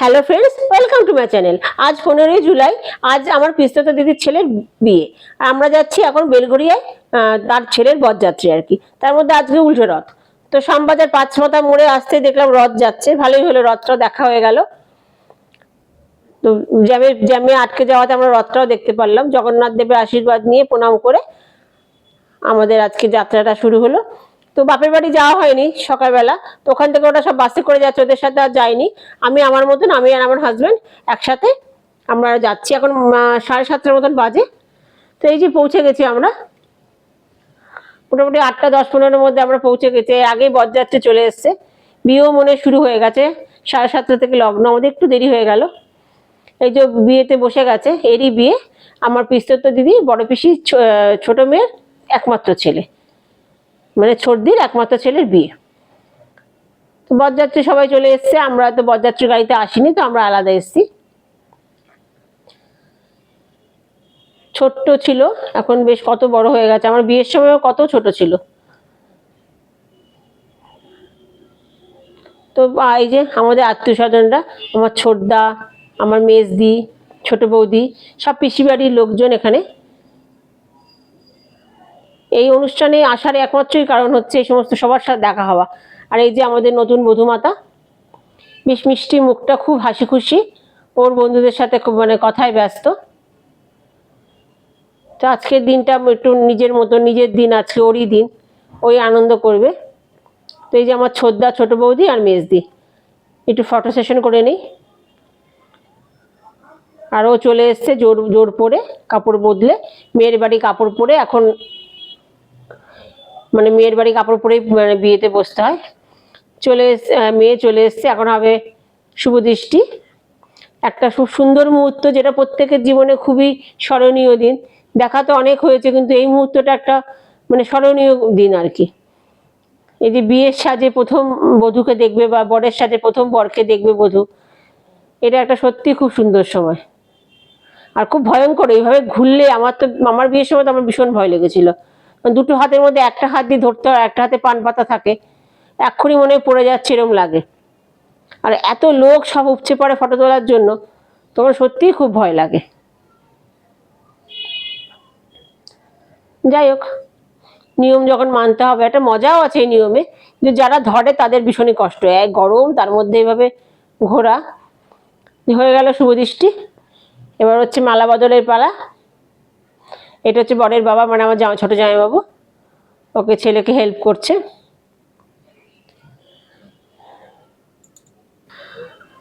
Hello friends welcome to my channel আজ পনেরোই জুলাই, আজ আমার পিস্তত দিদির ছেলের বিয়ে। আর আমরা যাচ্ছি এখন বেলগড়িয়ায় তার ছেলের বরযাত্রী আর কি। তার মধ্যে আজকে উল্টো রথ। তো শ্যামবাজার পাঁচমাথা মোড়ে আসতে দেখলাম রথ যাচ্ছে। ভালোই হলো রথটা দেখা হয়ে গেল। তো জ্যামে জ্যামে আটকে যাওয়াতে আমরা রথটাও দেখতে পারলাম। জগন্নাথ দেবের আশীর্বাদ নিয়ে প্রণাম করে আমাদের আজকে যাত্রাটা শুরু হলো। তো বাপের বাড়ি যাওয়া হয়নি সকালবেলা, তো ওখান থেকে ওরা সব বাসে করে যাচ্ছে, ওদের সাথে আর যায়নি। আমি আমার মতন, আমি আর আমার হাজব্যান্ড একসাথে আমরা যাচ্ছি। এখন সাড়ে সাতটার মতন বাজে। তো এই যে পৌঁছে গেছি আমরা। মোটামুটি আটটা, দশ, পনেরোর মধ্যে আমরা পৌঁছে গেছি। আগেই বরযাত্রী চলে এসছে। বিয়েও মনে শুরু হয়ে গেছে। সাড়ে সাতটা থেকে লগ্ন। আমাদের একটু দেরি হয়ে গেল। এই যে বিয়েতে বসে গেছে, এরই বিয়ে। আমার পিস্তত দিদি, বড় পিসি ছোট মেয়ের একমাত্র ছেলে। মানে ছোটদির একমাত্র ছেলের বিয়ে। তো বরযাত্রী সবাই চলে এসছে, আমরা তো বরযাত্রী গাড়িতে আসিনি, তো আমরা আলাদা এসেছি। ছোট্ট ছিল, এখন বেশ কত বড় হয়ে গেছে। আমার বিয়ের সময়ও কত ছোট ছিল। তো এই যে আমাদের আত্মীয় স্বজনরা আমার ছোটদা, আমার মেজদি, ছোট বৌদি, সব পিসি বাড়ির লোকজন এখানে এই অনুষ্ঠানে আসার একমাত্রই কারণ হচ্ছে এই সমস্ত সবার সাথে দেখা হওয়া। আর এই যে আমাদের নতুন বধূমাতা বেশ মিষ্টি মুখটা খুব হাসি খুশি ওর বন্ধুদের সাথে খুব মানে কথায় ব্যস্ত। তো আজকের দিনটা একটু নিজের মতো নিজের দিন আজকে ওরই দিন, ওই আনন্দ করবে। তো এই যে আমার ছোটদা ছোট বৌদি আর মেজদি, একটু ফটো সেশন করে নিই। আর ও চলে এসছে জোর জোর পরে কাপড় বদলে। মেয়ের বাড়ি কাপড় পরে এখন মানে মেয়ের বাড়ি কাপড় পরেই মানে বিয়েতে বসতে হয়। চলে মেয়ে চলে এসছে, এখন হবে শুভ দৃষ্টি। একটা খুব সুন্দর মুহূর্ত, যেটা প্রত্যেকের জীবনে খুবই স্মরণীয় দিন। দেখা তো অনেক হয়েছে, কিন্তু এই মুহূর্তটা একটা মানে স্মরণীয় দিন আর কি। এই যে বিয়ের সাজে প্রথম বধূকে দেখবে বা বরের সাজে প্রথম বরকে দেখবে বধূ, এটা একটা সত্যি খুব সুন্দর সময়। আর খুব ভয়ঙ্কর, এইভাবে ঘুরলে আমার তো, আমার বিয়ের সময় তো আমার ভীষণ ভয় লেগেছিল। দুটো হাতের মধ্যে একটা হাত দিয়ে ধরতে হয়, একটা হাতে পান পাতা থাকে। এক্ষুনি মনে পড়ে যাচ্ছে এরম লাগে। আর এত লোক সব উপচে পড়ে ফটো তোলার জন্য, তোমার সত্যিই খুব ভয় লাগে। যাই হোক, নিয়ম যখন মানতে হবে, একটা মজাও আছে এই নিয়মে, যে যারা ধরে তাদের ভীষণই কষ্ট। হয় এক গরম, তার মধ্যে এইভাবে ঘোরা। হয়ে গেল শুভদৃষ্টি এবার হচ্ছে মালা বদলের পালা। এটা হচ্ছে বরের বাবা মানে আমার জামা, ছোট জামাইবাবু। ওকে ছেলেকে হেল্প করছে।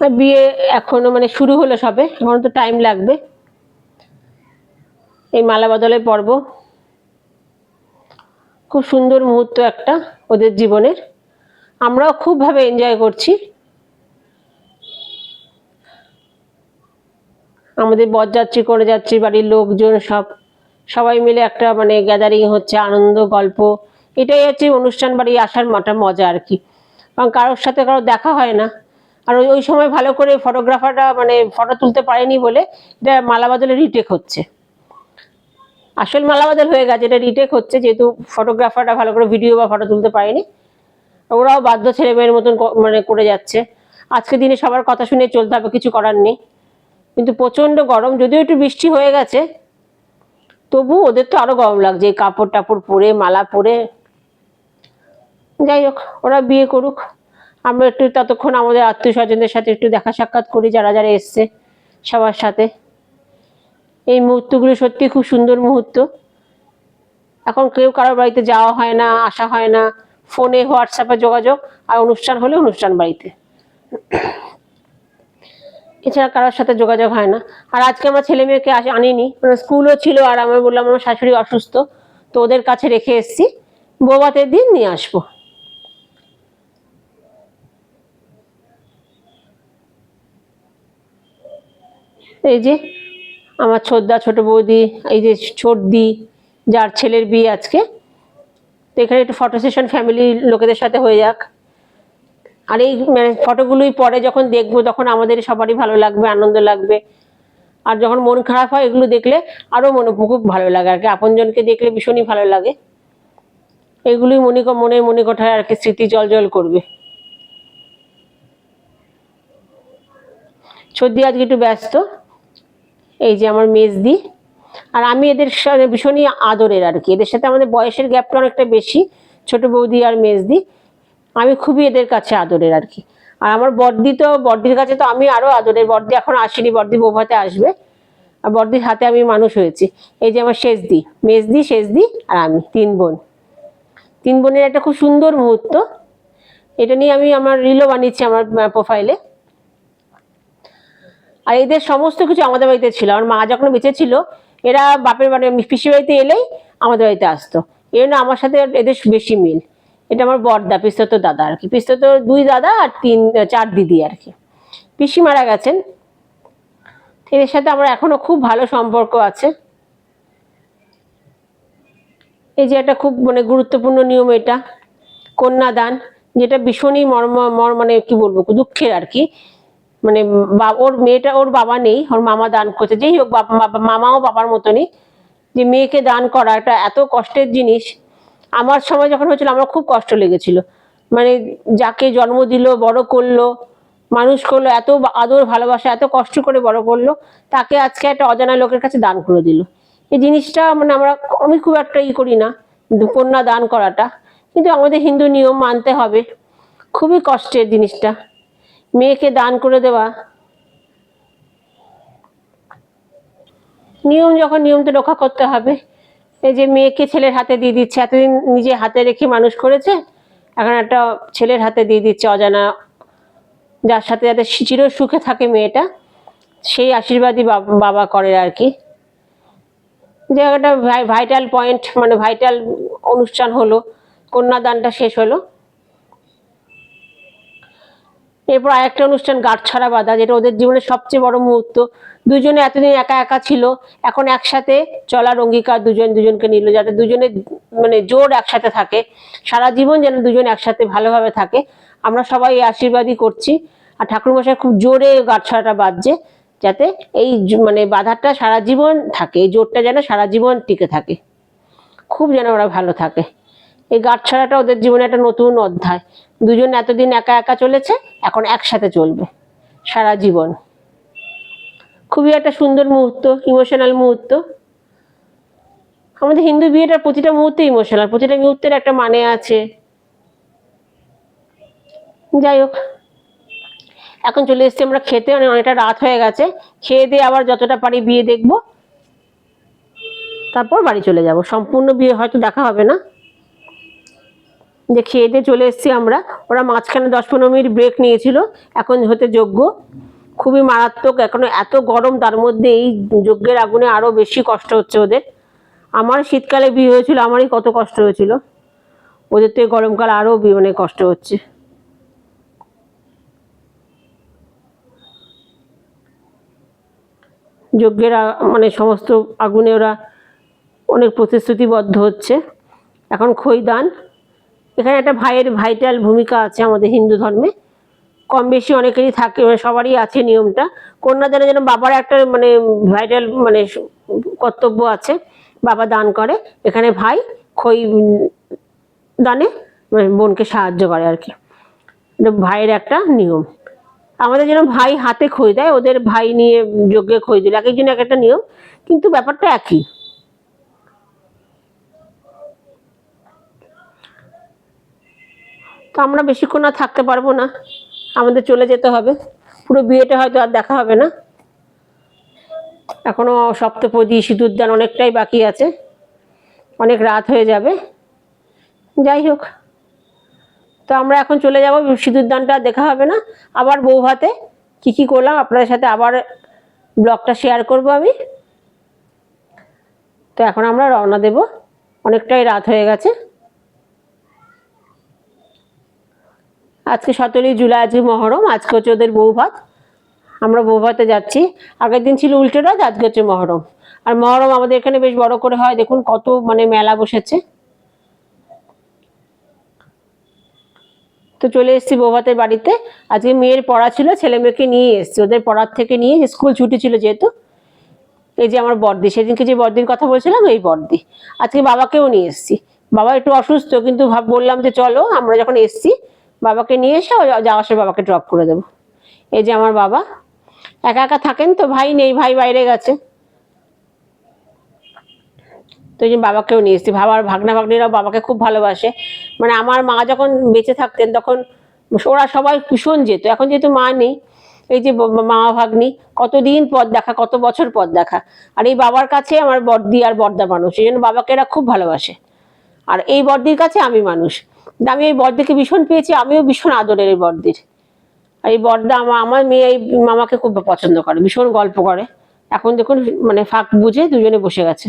বিয়ে এখনও মানে শুরু হলো সবে, এখনও তো টাইম লাগবে। এই মালা বদলের পর্ব। খুব সুন্দর মুহূর্ত একটা ওদের জীবনের। আমরাও খুবভাবে এনজয় করছি। আমাদের বরযাত্রী করে যাচ্ছি বাড়ির লোকজন সব সবাই মিলে একটা মানে গ্যাদারিং হচ্ছে, আনন্দ, গল্প। এটাই হচ্ছে অনুষ্ঠান বাড়ি, আসার মাটা মজা আর কি। কারণ কারোর সাথে কারও দেখা হয় না। আর ওই ওই সময় ভালো করে ফটোগ্রাফাররা মানে ফটো তুলতে পারেনি বলে এটা মালা বদলে রিটেক হচ্ছে। আসল মালা বদল হয়ে গেছে, এটা রিটেক হচ্ছে যেহেতু ফটোগ্রাফাররা ভালো করে ভিডিও বা ফটো তুলতে পারেনি। ওরাও বাধ্য ছেলে মেয়ের মতন মানে করে যাচ্ছে। আজকের দিনে সবার কথা শুনে চলতে হবে, কিছু করার নেই। কিন্তু প্রচণ্ড গরম, যদিও একটু বৃষ্টি হয়ে গেছে তবু ওদের তো আরও গরম লাগছে, কাপড় টাপড় পরে, মালা পরে। যাই হোক, ওরা বিয়ে করুক। আমরা একটু ততক্ষণ আমাদের আত্মীয় স্বজনদের সাথে একটু দেখা সাক্ষাৎ করি, যারা যারা এসছে সবার সাথে। এই মুহূর্তগুলো সত্যি খুব সুন্দর মুহূর্ত। এখন কেউ কারোর বাড়িতে যাওয়া হয় না, আসা হয় না। ফোনে, হোয়াটসঅ্যাপে যোগাযোগ, আর অনুষ্ঠান হলে অনুষ্ঠান বাড়িতে। এছাড়া কারোর সাথে যোগাযোগ হয় না। আর আজকে আমার ছেলে মেয়েকে আনিনি। মানে স্কুলও ছিল আর আমি বললাম আমার শাশুড়ি অসুস্থ, তো ওদের কাছে রেখে এসেছি। বৌভাতের দিন নিয়ে আসব। এই যে আমার ছোটদা ছোট বৌদি, এই যে ছোটদি, যার ছেলের বিয়ে আজকে। তো এখানে একটু ফটো সেশন ফ্যামিলির লোকেদের সাথে হয়ে যাক। আর এই মানে ফটোগুলোই পরে যখন দেখব, তখন আমাদের সবারই ভালো লাগবে, আনন্দ লাগবে। আর যখন মন খারাপ হয়, এগুলো দেখলে আরও মনে, খুব ভালো লাগে আর কি। আপনজনকে দেখলে ভীষণই ভালো লাগে। এগুলোই মনে মনে মনে কোঠায় আর কি, স্মৃতি জল করবে। সর্দি আজকে একটু ব্যস্ত। এই যে আমার মেজদি। আর আমি এদের সাথে ভীষণই আদরের আর কি। এদের সাথে আমাদের বয়সের গ্যাপটা অনেকটা বেশি। ছোট বৌদি আর মেজদি। আমি খুবই এদের কাছে আদরের আর কি। আর আমার বর্দি তো, বর্দির কাছে তো আমি আরও আদরের। বর্দি এখন আসেনি, বর্দি বৌভাতে আসবে। আর বর্দির হাতে আমি মানুষ হয়েছি। এই যে আমার শেষদি, মেজদি, শেষদি আর আমি, তিন বোন। তিন বোনের একটা খুব সুন্দর মুহূর্ত। এটা নিয়ে আমি আমার রিলও বানিয়েছি আমার প্রোফাইলে আর এদের সমস্ত কিছু আমাদের বাড়িতে ছিল। আমার মা যখন বেঁচে ছিল, এরা বাপের বাড়ি পিসি বাড়িতে এলেই আমাদের বাড়িতে আসতো। এই আমার সাথে এদের বেশি মিল। এটা আমার বড়দা পিস্তত দাদা আর কি। পিস্তত দুই দাদা আর তিন, চার দিদি আর কি। পিসি মারা গেছেন। এদের সাথে আমার এখনও খুব ভালো সম্পর্ক আছে। এই যে একটা খুব মানে গুরুত্বপূর্ণ নিয়ম এটা, কন্যাদান, যেটা ভীষণই মর্ম, মর মানে কি বলব, দুঃখের আর কি। মানে ওর মেয়েটা, ওর বাবা নেই, ওর মামা দান করছে। যেই হোক মামাও বাবার মতনই। যে মেয়েকে দান করা এটা এত কষ্টের জিনিস আমার সময় যখন হয়েছিল, আমার খুব কষ্ট লেগেছিল। মানে যাকে জন্ম দিল, বড় করল, মানুষ করল, এত আদর, ভালোবাসা, এত কষ্ট করে বড় করল, তাকে আজকে একটা অজানা লোকের কাছে দান করে দিল। এই জিনিসটা মানে আমরা, আমি খুব একটা ই করি না, কন্যা দান করাটা। কিন্তু আমাদের হিন্দু নিয়ম মানতে হবে। খুবই কষ্টের জিনিসটা। মেয়েকে দান করে দেওয়া। নিয়ম যখন নিয়ম তো রক্ষা করতে হবে। এই যে মেয়েকে ছেলের হাতে দিয়ে দিচ্ছে, এতদিন নিজে হাতে রেখে মানুষ করেছে, এখন একটা ছেলের হাতে দিয়ে দিচ্ছে অজানা, যার সাথে যাতে চির সুখে থাকে মেয়েটা, সেই আশীর্বাদই বাব- করে আর কি। যে একটা ভাইটাল পয়েন্ট মানে ভাইটাল অনুষ্ঠান হলো, কন্যাদানটা শেষ হলো। এরপর আরেকটা অনুষ্ঠান গাঁটছড়া বাঁধা, যেটা ওদের জীবনের সবচেয়ে বড় মুহূর্ত। দুজনে এতদিন একা একা ছিল, এখন একসাথে চলার অঙ্গীকার দুজন দুজনকে নিল যাতে দুজনে মানে জোর একসাথে থাকে, সারা জীবন যেন দুজন একসাথে ভালোভাবে থাকে। আমরা সবাই আশীর্বাদই করছি। আর ঠাকুরমশাই খুব জোরে গাঁটছড়াটা বাজছে যাতে এই মানে বাধাটা সারা জীবন থাকে, এই জোরটা যেন সারা জীবন টিকে থাকে। খুব যেন ওরা ভালো থাকে। এই গাঁটছড়াটা ওদের জীবনে একটা নতুন অধ্যায়। দুজন এতদিন একা একা চলেছে, এখন একসাথে চলবে। সারা জীবন। খুবই একটা সুন্দর মুহূর্ত ইমোশনাল মুহূর্ত। আমাদের হিন্দু বিয়েটার প্রতিটা মুহূর্তে ইমোশনাল প্রতিটা মুহূর্তের একটা মানে আছে। যাই হোক, এখন চলে এসেছি আমরা খেতে অনেক অনেকটা রাত হয়ে গেছে। খেয়ে দিয়ে আবার যতটা পারি বিয়ে দেখব। তারপর বাড়ি চলে যাব। সম্পূর্ণ বিয়ে হয়তো দেখা হবে না। যে খেয়ে দিয়ে চলে এসেছি আমরা। ওরা মাঝখানে দশ পনেরো মিনিট ব্রেক নিয়েছিল। এখন হতে যোগ্য। খুবই মারাত্মক। এখনও এত গরম, তার মধ্যে এই যজ্ঞের আগুনে আরও বেশি কষ্ট হচ্ছে ওদের। আমার শীতকালে বিয়ে হয়েছিল, আমারই কত কষ্ট হয়েছিল। ওদের তো গরমকাল আরও মানে কষ্ট হচ্ছে। যজ্ঞের মানে সমস্ত আগুনে ওরা অনেক প্রতিশ্রুতিবদ্ধ হচ্ছে। এখন খৈদান। এখানে একটা ভাইয়ের ভাইটাল ভূমিকা আছে আমাদের হিন্দু ধর্মে। কম বেশি অনেকেরই থাকে মানে সবারই আছে নিয়মটা। কন্যাদানে যেন বাবার একটা মানে ভাইটাল মানে কর্তব্য আছে, বাবা দান করে। এখানে ভাই খই দানে মানে বোনকে সাহায্য করে আর কি। ভাইয়ের একটা নিয়ম। আমাদের যেন ভাই হাতে খই দেয়, ওদের ভাই নিয়ে যজ্ঞে খই দিল, এক একজন এক একটা নিয়ম, কিন্তু ব্যাপারটা একই। তো আমরা বেশিক্ষণ আর থাকতে পারব না। আমাদের চলে যেতে হবে। পুরো বিয়েটা হয়তো আর দেখা হবে না। এখনও সপ্তপদী, সিঁদুরদান অনেকটাই বাকি আছে। অনেক রাত হয়ে যাবে। যাই হোক। তো আমরা এখন চলে যাব, সিঁদুরদানটা দেখা হবে না। আবার বউ ভাতে কী কী করলাম আপনাদের সাথে আবার ব্লগটা শেয়ার করব আমি। তো এখন আমরা রওনা দেব। অনেকটাই রাত হয়ে গেছে। আজকে সতেরোই জুলাই, আজকে মহরম, আজকে হচ্ছে ওদের বউ ভাত আমরা বউ ভাতে যাচ্ছি। আগের দিন ছিল উল্টো রাত আজকে হচ্ছে মহরম। আর মহরম আমাদের এখানে বেশ বড় করে হয়, দেখুন কত মানে মেলা বসেছে। তো চলে এসেছি বৌভাতের বাড়িতে। আজকে মেয়ের পড়া ছিল, ছেলে মেয়েকে নিয়ে এসেছি। ওদের পড়ার থেকে নিয়ে স্কুল ছুটি ছিল যেহেতু, এই যে আমার বর্দি সেদিনকে যে বর্দির কথা বলছিলাম, এই বর্দি আজকে বাবাকেও নিয়ে এসেছি। বাবা একটু অসুস্থ, কিন্তু ভাব, বললাম যে চলো, আমরা যখন এসেছি বাবাকে নিয়ে এসে যাওয়ার সময় বাবাকে ড্রপ করে দেবো। এই যে আমার বাবা, একা একা থাকেন তো, ভাই নেই, ভাই বাইরে গেছে। তো ওই যে বাবাকেও নিয়ে এসেছি। বাবার ভাগনা ভাগ্নিরাও বাবাকে খুব ভালোবাসে। মানে আমার মা যখন বেঁচে থাকতেন তখন ওরা সবাই ভীষণ যেত। এখন যেহেতু মা নেই, এই যে মা ভাগ্নি, কতদিন পর দেখা, কত বছর পথ দেখা। আর এই বাবার কাছে আমার বর্দি আর বর্দা মানুষ, এই জন্য বাবাকে এরা খুব ভালোবাসে। আর এই বর্দির কাছে আমি মানুষ। আমি এই বর্দিকে ভীষণ পেয়েছি, আমিও ভীষণ আদরের এই বর্দির। আর এই বর্দা আমার আমার মেয়ে এই মামাকে খুব পছন্দ করে, ভীষণ গল্প করে। এখন দেখুন মানে ফাঁক বুঝে দুজনে বসে গেছে।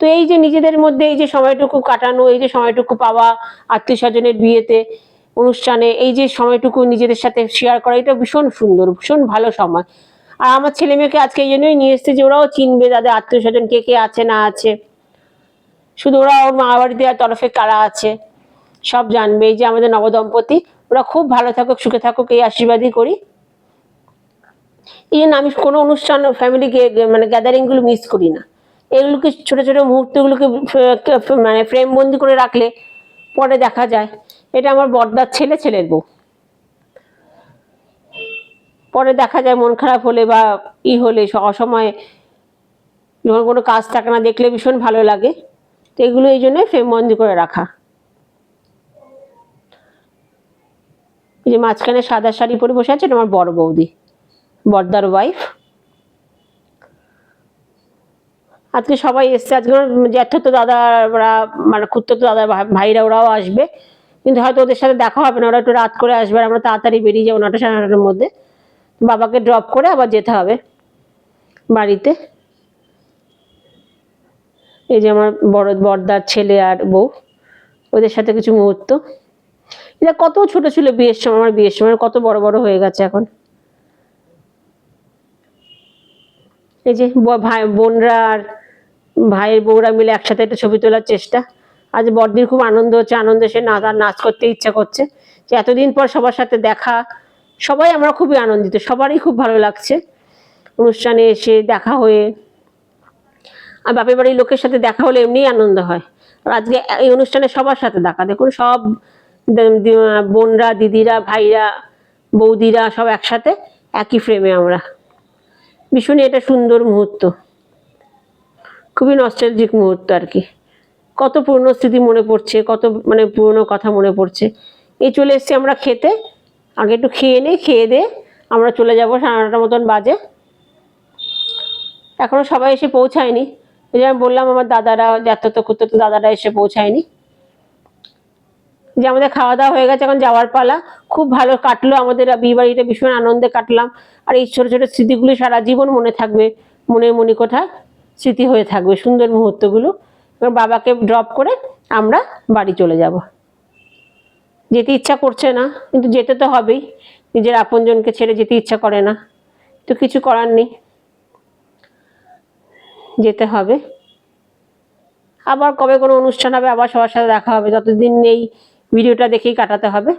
তো এই যে নিজেদের মধ্যে এই যে সময়টুকু কাটানো, এই যে সময়টুকু পাওয়া আত্মীয় স্বজনের বিয়েতে, অনুষ্ঠানে, এই যে সময়টুকু নিজেদের সাথে শেয়ার করা, এটা ভীষণ সুন্দর, ভীষণ ভালো সময়। আর আমার ছেলে মেয়েকে আজকে এই জন্যই নিয়ে এসেছে যে ওরাও চিনবে তাদের আত্মীয় স্বজন কে কে আছে, না আছে। শুধু ওরা ওর মা বাড়িতে তরফে কারা আছে, সব জানবে। এই যে আমাদের নবদম্পতি, ওরা খুব ভালো থাকুক, সুখে থাকুক, এই আশীর্বাদই করি। এই জন্য আমি কোনো অনুষ্ঠান ফ্যামিলি মানে গ্যাদারিংগুলো মিস করি না। এগুলোকে, ছোট ছোট মুহূর্তগুলোকে মানে ফ্রেম বন্দি করে রাখলে পরে দেখা যায়। এটা আমার বড়দার ছেলে, ছেলের বউ। পরে দেখা যায় মন খারাপ হলে বা ই হলে, অসময়ে যখন কোনো কাজ থাকে না, দেখলে ভীষণ ভালো লাগে। তো এগুলো এই জন্য ফ্রেম বন্দি করে রাখা। যে মাঝখানে সাদা শাড়ি পরে বসে আছে আমার বড় বৌদি, বর্দার ওয়াইফ আজকে সবাই এসছে, আজকে আমার জ্যাঠতো দাদারা মানে খুঁড়তো দাদা ভাইরা ওরাও আসবে। কিন্তু হয়তো ওদের সাথে দেখা হবে না, ওরা একটু রাত করে আসবে আর আমরা তাড়াতাড়ি বেরিয়ে যাব নটা সাড়ে নটার মধ্যে। বাবাকে ড্রপ করে আবার যেতে হবে বাড়িতে। এই যে আমার বড় বড়দার ছেলে আর বউ, ওদের সাথে কিছু মুহূর্ত। এটা কত ছোট ছিল বিয়ের সময়, আমার বিয়ের সময়, কত বড় বড় হয়ে গেছে এখন। এই যে ভাই, বোনরা আর ভাইয়ের বউরা মিলে একসাথে একটা ছবি তোলার চেষ্টা। আজ বড়দির খুব আনন্দ হচ্ছে, আনন্দে সে নাচ, আর নাচ করতে ইচ্ছা করছে। যে এতদিন পর সবার সাথে দেখা, সবাই আমরা খুবই আনন্দিত, সবারই খুব ভালো লাগছে। অনুষ্ঠানে এসে দেখা হয়ে আর বাপের বাড়ির লোকের সাথে দেখা হলে এমনিই আনন্দ হয়। আর আজকে এই অনুষ্ঠানে সবার সাথে দেখা। দেখুন, সব বোনরা, দিদিরা, ভাইরা, বৌদিরা সব একসাথে একই ফ্রেমে আমরা। ভীষণই এটা সুন্দর মুহূর্ত। খুবই নস্টালজিক মুহূর্ত আর কি। কত পুরনো স্মৃতি মনে পড়ছে, কত মানে পুরনো কথা মনে পড়ছে। এই চলে এসেছি আমরা খেতে। আগে একটু খেয়ে নিই খেয়ে দিয়ে আমরা চলে যাব সাড়ে নটার মতন বাজে। এখনও সবাই এসে পৌঁছায়নি। ওই যে আমি বললাম আমার দাদারা যাত্রাত করতে তো দাদারা এসে পৌঁছায়নি। যে আমাদের খাওয়া দাওয়া হয়ে গেছে, এখন যাওয়ার পালা। খুব ভালো কাটলো আমাদের বিয়ে বাড়িটা ভীষণ আনন্দে কাটলাম। আর এই ছোটো ছোটো স্মৃতিগুলি সারা জীবন মনে থাকবে মনের মনি কোঠায় স্মৃতি হয়ে থাকবে সুন্দর মুহূর্তগুলো। এবার বাবাকে ড্রপ করে আমরা বাড়ি চলে যাব। যেতে ইচ্ছা করছে না, কিন্তু যেতে তো হবেই। নিজের আপনজনকে ছেড়ে যেতে ইচ্ছা করে না। তো কিছু করার নেই। যেতে হবে। আবার কবে কোনো অনুষ্ঠান হবে, আবার সবার সাথে দেখা হবে। যতদিন এই ভিডিওটা দেখেই কাটাতে হবে।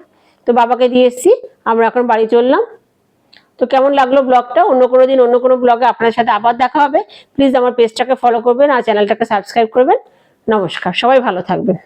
তো বাবাকে দিয়ে এসছি, আমরা এখন বাড়ি চললাম। তো কেমন লাগল ব্লগটা? অন্য কোনো দিন অন্য কোনো ব্লগে আপনার সাথে আবার দেখা হবে। প্লিজ আমার পেজটাকে ফলো করবেন আর চ্যানেলটাকে সাবস্ক্রাইব করবেন। নমস্কার, সবাই ভালো থাকবেন।